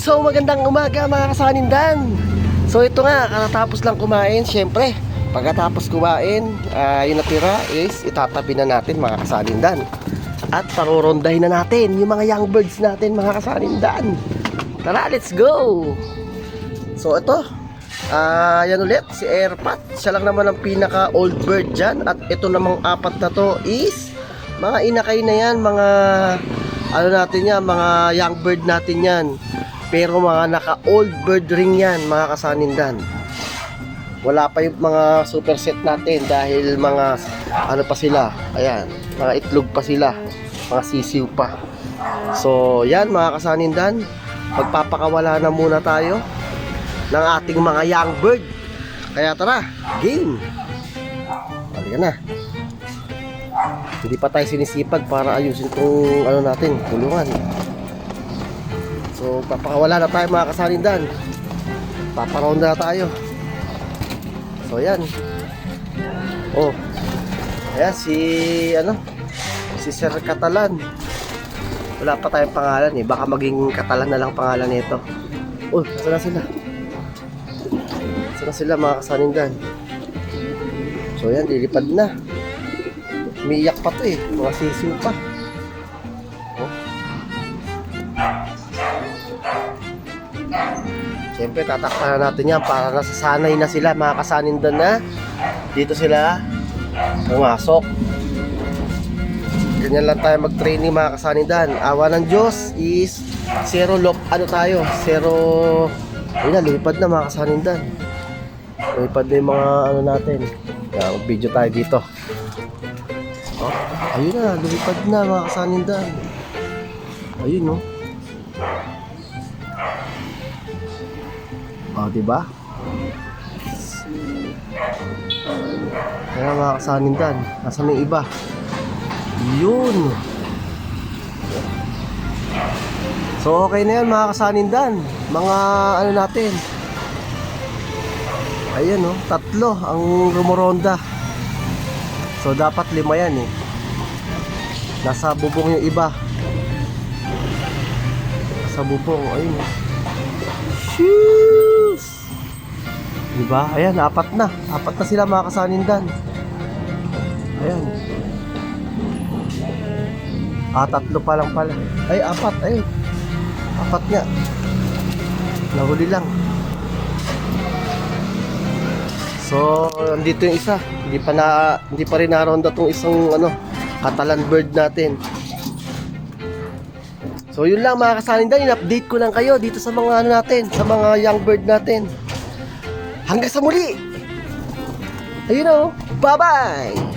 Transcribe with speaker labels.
Speaker 1: So magandang umaga mga kasanindan. So ito nga, katapos lang kumain Siyempre, pagkatapos kumain ah, Yung natira is itatabi na natin mga kasanindan. At parurondahin na natin yung mga young birds natin mga kasanindan. Tara, let's go! So ito, ah yan ulit, si Airpat. Siya lang naman ang pinaka old bird dyan. At ito namang apat na to is Mga inakay na yan, mga ano natin yan, mga young bird natin yan. Pero mga naka-old bird ring yan, mga kasanindan. Wala pa yung mga super set natin dahil mga ano pa sila, ayan, mga itlog pa sila, mga sisiw pa. So, yan mga kasanindan, magpapakawala na muna tayo ng ating mga young bird. Kaya tara, game! Halika na. Hindi pa tayo sinisipag para ayusin itong ano natin, kulungan. So, papakawala na tayo mga kasalindan. Paparounda na tayo. So, yan. Oh. Ayan, si, ano, si Sir Catalan. Wala pa tayong pangalan eh. Baka maging Catalan na lang pangalan nito. Oh, saan sila? Saan sila mga kasalindan? So, yan, lilipad na. Umiiyak pa to eh. Mga sisiw pa. Siyempre, tatakpan na natin yan para nasasanay na sila, mga kasanindan na. Dito sila pumasok. Ganyan lang tayo mag-training mga kasanindan. Awa ng Diyos is zero lock, ano tayo, zero, ayun na, lumipad na mga kasanindan. Lumipad na yung mga ano natin. Kaya mag-video tayo dito. Oh, ayun na, lumipad na mga kasanindan. Ayun no. Oh, di ba? Kaya mga kasanindan, nasa may iba? Yun. So okay na yan mga kasanindan. Mga ano natin. Ayan no, tatlo ang rumoronda. So dapat lima yan eh. Nasa bubong yung iba. Nasa bubong, ayun. oh. Shoes! Diba? Ayan, apat na. Apat na sila mga kasanindan. Ayan. Ah, tatlo pa lang pala. Ay, apat. Ayun. Apat nga. Nahuli lang. So, andito yung isa. Hindi pa na hindi pa rin naronda tong isang ano, Catalan bird natin. So, yun lang mga kasanindan, in-update ko lang kayo dito sa mga ano natin, sa mga young bird natin. Hanggang sa muli. Ayun na oh. Bye-bye.